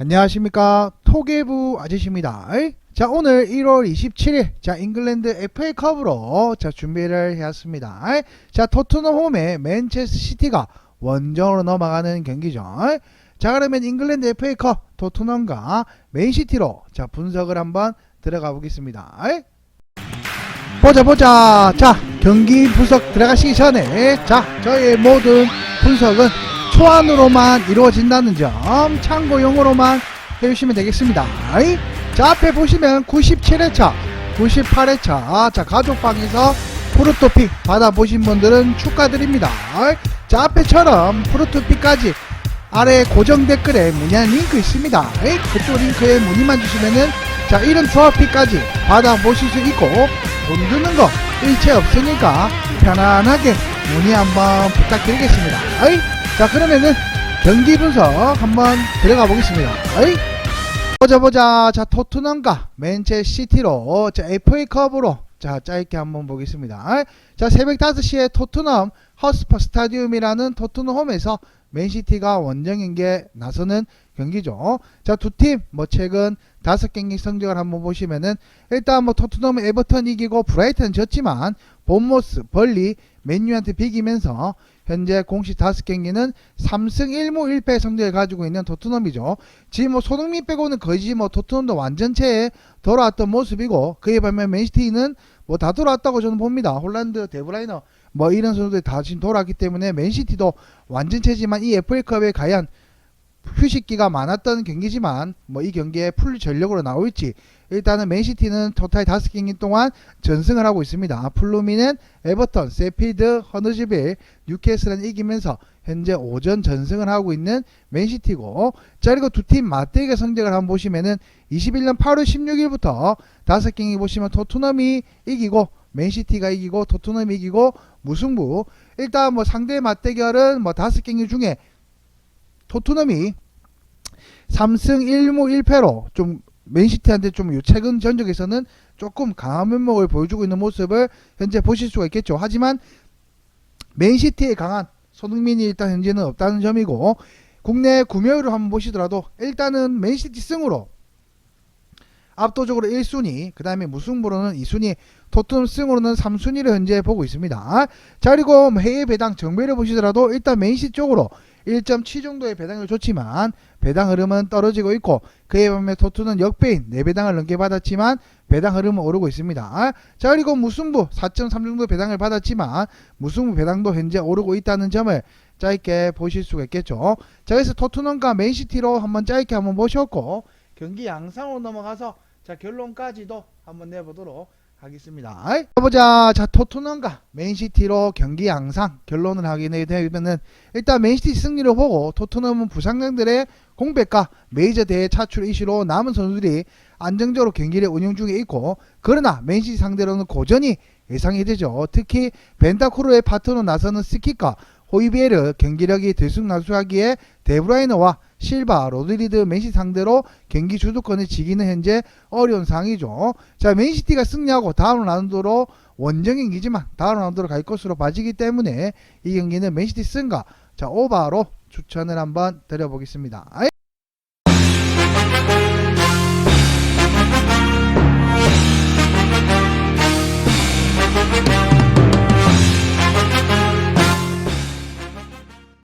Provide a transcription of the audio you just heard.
안녕하십니까? 토개부 아저씨입니다. 자 오늘 1월 27일 자 잉글랜드 FA컵으로 자 준비를 해왔습니다. 자 토트넘 홈에 맨체스터 시티가 원정으로 넘어가는 경기죠. 자 그러면 잉글랜드 FA컵 토트넘과 맨시티로 자 분석을 한번 들어가 보겠습니다. 보자 보자. 자 경기 분석 들어가시기 전에 자 저의 모든 분석은 초안으로만 이루어진다는 점 참고용으로만 해주시면 되겠습니다? 자 앞에 보시면 97회차 98회차 자 가족방에서 프로토픽 받아보신 분들은 축하드립니다? 자 앞에처럼 프로토픽까지 아래 고정 댓글에 문의하는 링크 있습니다? 그쪽 링크에 문의만 주시면은 자 이런 조합픽까지 받아보실 수 있고 돈 드는 거 일체 없으니까 편안하게 문의 한번 부탁드리겠습니다? 자 그러면은 경기 분석 한번 들어가 보겠습니다. 어이? 보자 보자 자 토트넘과 맨체시티로 자 FA컵으로 자 짧게 한번 보겠습니다. 자 새벽 5시에 토트넘 허스퍼 스타디움이라는 토트넘 홈에서 맨시티가 원정 경기에 나서는 경기죠. 자 두 팀 뭐 최근 다섯 경기 성적을 한번 보시면은 일단 뭐 토트넘 에버턴 이기고 브라이튼 졌지만 본모스 벌리 맨유한테 비기면서 현재 공식 다섯 경기는 3승 1무 1패 성적을 가지고 있는 토트넘이죠. 지금 뭐 손흥민 빼고는 거의 뭐 토트넘도 완전체에 돌아왔던 모습이고 그에 반면 맨시티는 뭐 다 돌아왔다고 저는 봅니다. 홀란드 데브라이너 뭐 이런 선수들이 다 지금 돌아왔기 때문에 맨시티도 완전체지만 이 FA컵에 과연 휴식기가 많았던 경기지만 뭐 이 경기에 풀 전력으로 나올지 일단은 맨시티는 토탈 다섯 경기 동안 전승을 하고 있습니다. 플루미는 에버턴, 세피드, 허너즈빌, 뉴캐슬은 이기면서 현재 오전 전승을 하고 있는 맨시티고 자 그리고 두 팀 맞대결 성적을 한번 보시면은 21년 8월 16일부터 다섯 경기 보시면 토트넘이 이기고 맨시티가 이기고 토트넘이 이기고 무승부 일단 뭐 상대 맞대결은 뭐 다섯 경기 중에 토트넘이 3승 1무 1패로 좀 맨시티한테 좀요 최근 전적에서는 조금 강한 면목을 보여주고 있는 모습을 현재 보실 수가 있겠죠. 하지만 맨시티의 강한 손흥민이 일단 현재는 없다는 점이고 국내 구매율을 한번 보시더라도 일단은 맨시티 승으로 압도적으로 1순위 그 다음에 무승부로는 2순위 토트넘 승으로는 3순위를 현재 보고 있습니다 자 그리고 뭐 해외 배당 정배를 보시더라도 일단 맨시티 쪽으로 1.7 정도의 배당을 줬지만 배당 흐름은 떨어지고 있고 그에 반면 토트는 역배인 4배당을 넘게 받았지만 배당 흐름은 오르고 있습니다. 자 그리고 무승부 4.3 정도 배당을 받았지만 무승부 배당도 현재 오르고 있다는 점을 짧게 보실 수가 있겠죠. 자 그래서 토트넘과 맨시티로 한번 짧게 한번 보셨고 경기 양상으로 넘어가서 자 결론까지도 한번 내보도록 하겠습니다. 보자. 자 토트넘과 맨시티로 경기 양상 결론을 확인해 되면은 일단 맨시티 승리를 보고 토트넘은 부상자들의 공백과 메이저 대회 차출 이슈로 남은 선수들이 안정적으로 경기를 운영 중에 있고 그러나 맨시티 상대로는 고전이 예상이 되죠. 특히 벤타쿠르의 파트너 나서는 스키과 호이비에르 경기력이 들쑥날쑥하기에 데브라이너와 실바, 로드리드, 맨시티 상대로 경기 주도권을 지기는 현재 어려운 상황이죠. 자, 맨시티가 승리하고 다음 라운드로 원정 경기지만 다음 라운드로 갈 것으로 봐지기 때문에 이 경기는 맨시티 승가 자 오바로 추천을 한번 드려보겠습니다.